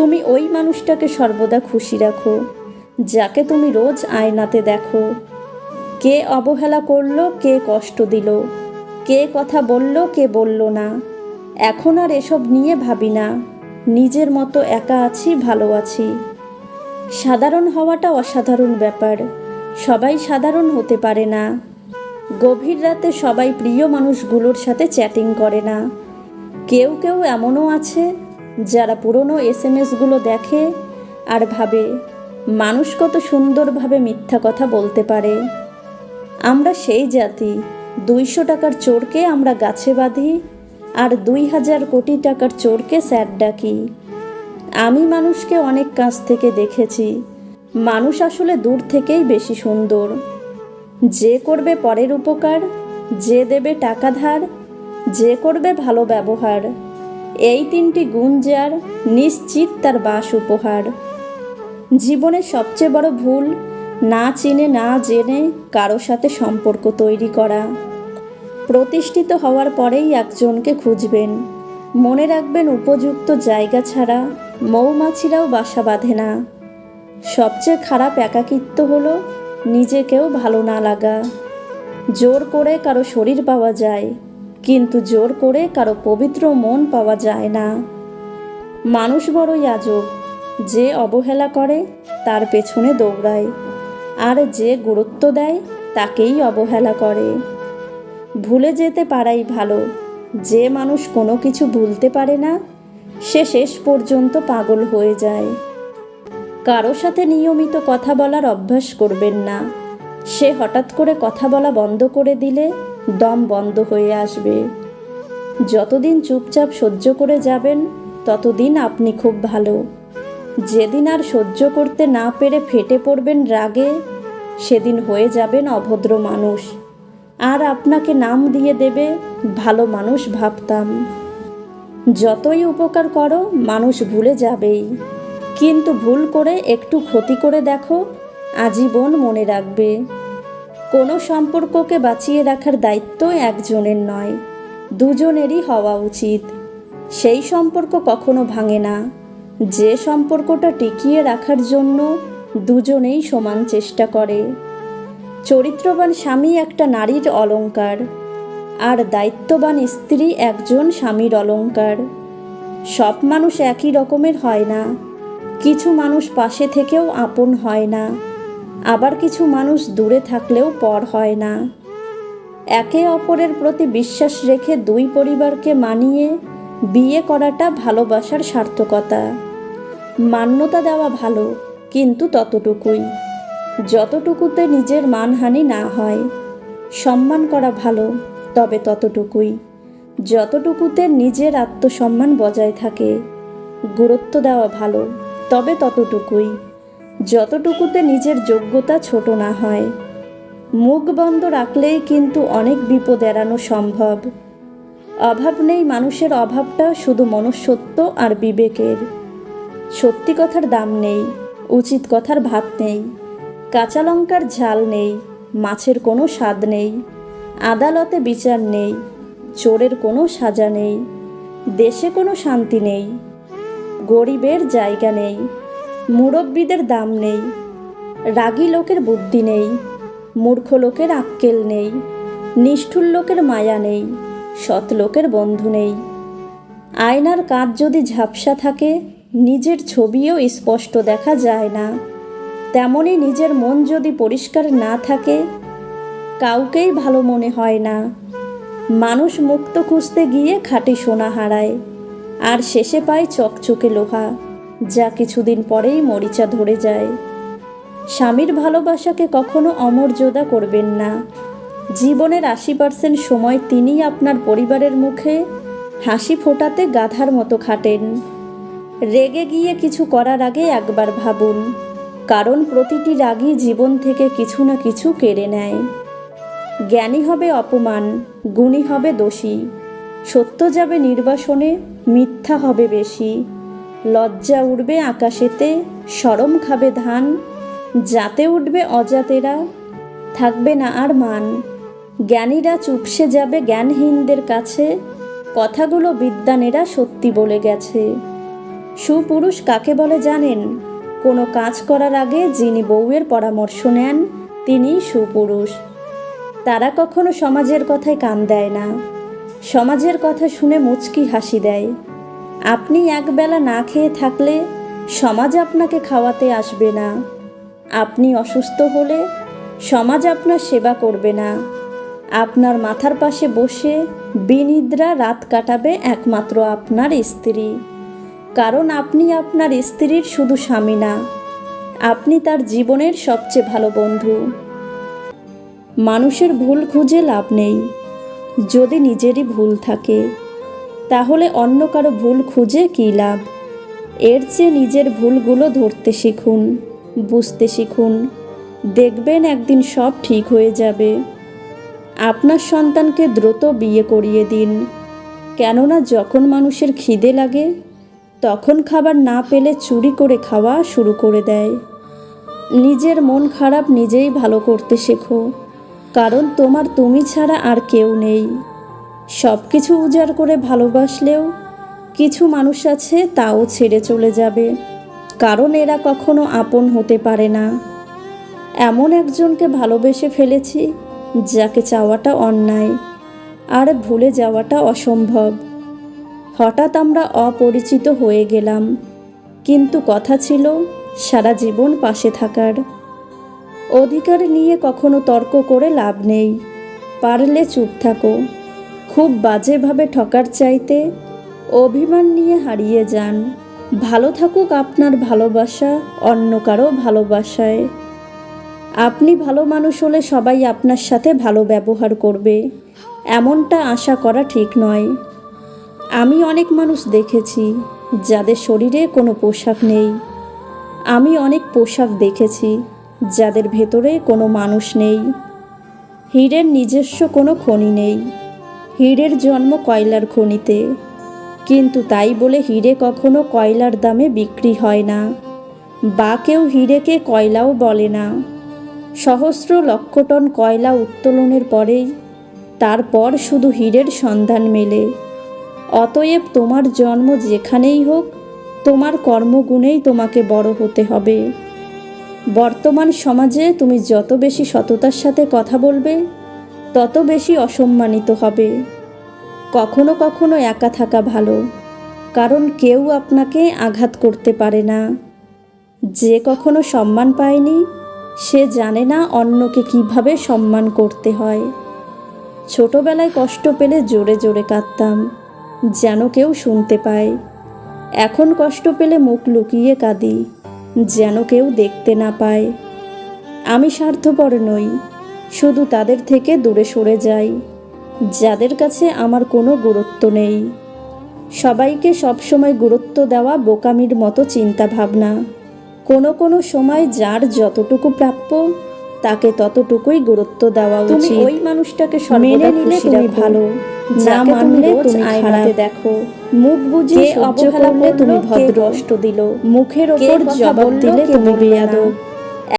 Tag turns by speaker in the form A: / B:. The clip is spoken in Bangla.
A: তুমি ওই মানুষটাকে সর্বদা খুশি রাখো, যাকে তুমি রোজ আয়নাতে দেখো। কে অবহেলা করল, কে কষ্ট দিল, কে কথা বলল, কে বলল না। এখন আর এসব নিয়ে ভাবি না, নিজের মতো একা আছি, ভালো আছি। সাধারণ হওয়াটা অসাধারণ ব্যাপার, সবাই সাধারণ হতে পারে না। গভীর রাতে সবাই প্রিয় মানুষগুলোর সাথে চ্যাটিং করে না। কেউ কেউ এমনও আছে যারা পুরনো এস এম এসগুলো দেখে আর ভাবে মানুষ কত সুন্দরভাবে মিথ্যা কথা বলতে পারে। আমরা সেই জাতি, দুইশো টাকার চোরকে আমরা গাছে বাঁধি আর দুই হাজার কোটি টাকার চোরকে স্যার ডাকি। আমি মানুষকে অনেক কাছ থেকে দেখেছি। মানুষ আসলে দূর থেকেই বেশি সুন্দর। যে করবে পরের উপকার, যে দেবে টাকা ধার, যে করবে ভালো ব্যবহার। এই তিনটি গুণ যার নিশ্চিত তার বাস উপহার। জীবনের সবচেয়ে বড় ভুল, না চিনে, না জেনে কারও সাথে সম্পর্ক তৈরি করা। প্রতিষ্ঠিত হওয়ার পরেই একজনকে খুঁজবেন। মনে রাখবেন উপযুক্ত জায়গা ছাড়া মৌমাছিরাও বাসা বাঁধে না। সবচেয়ে খারাপ একাকিত্ব হলো নিজেকেও ভালো না লাগা। জোর করে কারও শরীর পাওয়া যায়। কিন্তু জোর করে কারও পবিত্র মন পাওয়া যায় না। মানুষ বড়ই আজব। যে অবহেলা করে, তার পেছনে দৌড়ায়। আর যে গুরুত্ব দেয়, তাকেই অবহেলা করে। ভুলে যেতে পারাই ভালো। যে মানুষ কোনো কিছু ভুলতে পারে না, সে শেষ পর্যন্ত পাগল হয়ে যায়। কারও সাথে নিয়মিত কথা বলার অভ্যাস করবেন না। সে হঠাৎ করে কথা বলা বন্ধ করে দিলে দম বন্ধ হয়ে আসবে। যতদিন চুপচাপ সহ্য করে যাবেন, ততদিন আপনি খুব ভালো। যেদিন আর সহ্য করতে না পেরে ফেটে পড়বেন রাগে, সেদিন হয়ে যাবেন অভদ্র মানুষ। আর আপনাকে নাম দিয়ে দেবে, ভালো মানুষ ভাবতাম। যতই উপকার করো, মানুষ ভুলে যাবেই। কিন্তু ভুল করে একটু ক্ষতি করে দেখো, আজীবন মনে রাখবে। কোনো সম্পর্ককে বাঁচিয়ে রাখার দায়িত্ব একজনের নয়, দুজনেরই হওয়া উচিত। সেই সম্পর্ক কখনো ভাঙে না। যে সম্পর্কটা টিকিয়ে রাখার জন্য দুজনেই সমান চেষ্টা করে। চরিত্রবান স্বামী একটা নারীর অলংকার আর দায়িত্ববান স্ত্রী একজন স্বামীর অলংকার সব মানুষ একই রকমের হয় না। কিছু মানুষ পাশে থেকেও আপন হয় না। আবার কিছু মানুষ দূরে থাকলেও পর হয় না। একে অপরের প্রতি বিশ্বাস রেখে দুই পরিবারকে মানিয়ে বিয়ে করাটা ভালোবাসার সার্থকতা। মান্যতা দেওয়া ভালো, কিন্তু ততটুকুই। যতটুকুতে নিজের মানহানি না হয়, সম্মান করা ভালো, তবে ততটুকুই। যতটুকুতে নিজের আত্মসম্মান বজায় থাকে, গুরুত্ব দেওয়া ভালো, তবে ততটুকুই। যতটুকুতে নিজের যোগ্যতা ছোট না হয়। মুখ বন্ধ রাখলেই কিন্তু অনেক বিপদ এড়ানো সম্ভব। অভাব নেই মানুষের অভাবটা, শুধু মনুষ্যত্ব আর বিবেকের। সত্যি কথার দাম নেই, উচিত কথার ভাত নেই। কাঁচা লঙ্কার ঝাল নেই, মাছের কোনো স্বাদ নেই। আদালতে বিচার নেই, চোরের কোনো সাজা নেই। দেশে কোনো শান্তি নেই। গরিবের জায়গা নেই। মুরব্বীদের দাম নেই, রাগী লোকের বুদ্ধি নেই, মূর্খ লোকের আক্কেল নেই, নিষ্ঠুর লোকের মায়া নেই, সৎ লোকের বন্ধু নেই। আয়নার কাঁচ যদি ঝাপসা থাকে, নিজের ছবিও স্পষ্ট দেখা যায় না। তেমনি নিজের মন যদি পরিষ্কার না থাকে, কাউকেই ভালো মনে হয় না। মানুষ মুক্ত খুঁজতে গিয়ে খাঁটি সোনা হারায়, আর শেষে পায় চকচকে লোহা। যা কিছুদিন পরেই মরিচা ধরে যায়। স্বামীর ভালোবাসাকে কখনো অমর্যাদা করবেন না। জীবনের আশি পার্সেন্ট সময় তিনিই আপনার পরিবারের মুখে হাসি ফোটাতে গাধার মতো খাটেন। রেগে গিয়ে কিছু করার আগে একবার ভাবুন, কারণ প্রতিটি রাগই জীবন থেকে কিছু না কিছু কেড়ে নেয়। জ্ঞানী হবে অপমান, গুণী হবে দোষী। সত্য যাবে নির্বাসনে, মিথ্যা হবে বেশি। লজ্জা উঠবে আকাশেতে, সরম খাবে ধান, যাতে উঠবে অজাতেরা, থাকবে না আর মান। জ্ঞানীরা চুপসে যাবে জ্ঞানহীনদের কাছে, কথাগুলো বিদ্যানেরা সত্যি বলে গেছে। সুপুরুষ কাকে বলে জানেন? কোনো কাজ করার আগে যিনি বউয়ের পরামর্শ নেন তিনি সুপুরুষ। তারা কখনো সমাজের কথায় কান দেয় না। সমাজের কথা শুনে মুচকি হাসি দেয়। আপনি একবেলা না খেয়ে থাকলে সমাজ আপনাকে খাওয়াতে আসবে না। আপনি অসুস্থ হলে সমাজ আপনার সেবা করবে না। আপনার মাথার পাশে বসে বিনিদ্রা রাত কাটাবে একমাত্র আপনার স্ত্রী। কারণ আপনি আপনার স্ত্রীর শুধু স্বামী না, আপনি তার জীবনের সবচেয়ে ভালো বন্ধু। মানুষের ভুল খুঁজে লাভ নেই। যদি নিজেরই ভুল থাকে তাহলে অন্য কারও ভুল খুঁজে কী লাভ? এর চেয়ে নিজের ভুলগুলো ধরতে শিখুন, বুঝতে শিখুন, দেখবেন একদিন সব ঠিক হয়ে যাবে। আপনার সন্তানকে দ্রুত বিয়ে করিয়ে দিন। কেননা যখন মানুষের খিদে লাগে, তখন খাবার না পেলে চুরি করে খাওয়া শুরু করে দেয়। নিজের মন খারাপ নিজেই ভালো করতে শেখো। কারণ তোমার তুমি ছাড়া আর কেউ নেই। সব কিছু উজাড় করে ভালোবাসলেও কিছু মানুষ আছে তাও ছেড়ে চলে যাবে। কারণ এরা কখনো আপন হতে পারে না। এমন একজনকে ভালোবেসে ফেলেছি যাকে চাওয়াটা অন্যায় আর ভুলে যাওয়াটা অসম্ভব। হঠাৎ আমরা অপরিচিত হয়ে গেলাম, কিন্তু কথা ছিল সারা জীবন পাশে থাকার। অধিকার নিয়ে কখনো তর্ক করে লাভ নেই, পারলে চুপ থাকো। খুব বাজেভাবে ঠকার চাইতে অভিমান নিয়ে হারিয়ে যান। ভালো থাকুক আপনার ভালোবাসা, অন্য কারও ভালোবাসায়। আপনি ভালো মানুষ হলে সবাই আপনার সাথে ভালো ব্যবহার করবে। এমনটা আশা করা ঠিক নয়। আমি অনেক মানুষ দেখেছি যাদের শরীরে কোনো পোশাক নেই। আমি অনেক পোশাক দেখেছি যাদের ভেতরে কোনো মানুষ নেই। হীরের নিজস্ব কোনো খনি নেই। হীরের জন্ম কয়লার খনিতে। কিন্তু তাই বলে হিরে কখনো কয়লার দামে বিক্রি হয় না। বা কেউ হিরেকে কয়লাও বলে না। সহস্র লক্ষ টন কয়লা উত্তোলনের পরেই তারপর শুধু হীরের সন্ধান মেলে। অতএব তোমার জন্ম যেখানেই হোক, তোমার কর্মগুণেই তোমাকে বড় হতে হবে। বর্তমান সমাজে তুমি যত বেশি সততার সাথে কথা বলবে তত বেশি অসম্মানিত হবে। কখনো কখনো একা থাকা ভালো, কারণ কেউ আপনাকে আঘাত করতে পারে না। যে কখনো সম্মান পায়নি, সে জানে না অন্যকে কীভাবে সম্মান করতে হয়। ছোটবেলায় কষ্ট পেলে জোরে জোরে কাঁদতাম, যেন কেউ শুনতে পায়। এখন কষ্ট পেলে মুখ লুকিয়ে কাঁদি, যেন কেউ দেখতে না পায়। আমি স্বার্থপর নই শুধু তাদের থেকে দূরে সরে যাই যাদের কাছে আমার কোনো গুরুত্ব নেই। সবাইকে সবসময় গুরুত্ব দেওয়া বোকামির মতো চিন্তা ভাবনা কোনো কোনো সময় যার যতটুকু প্রাপ্য তাকে ততটুকুই গুরুত্ব দেওয়া উচিত। ওই মানুষটাকে মেনে নিলে তুমি ভালো। না মানলে তুমি আয়নাতে দেখো। মুখ বুঝে অবহেলা করলে তুমি ভদ্র। দিল। মুখের ওপর জবাব দিলে তুমি বেয়াদব।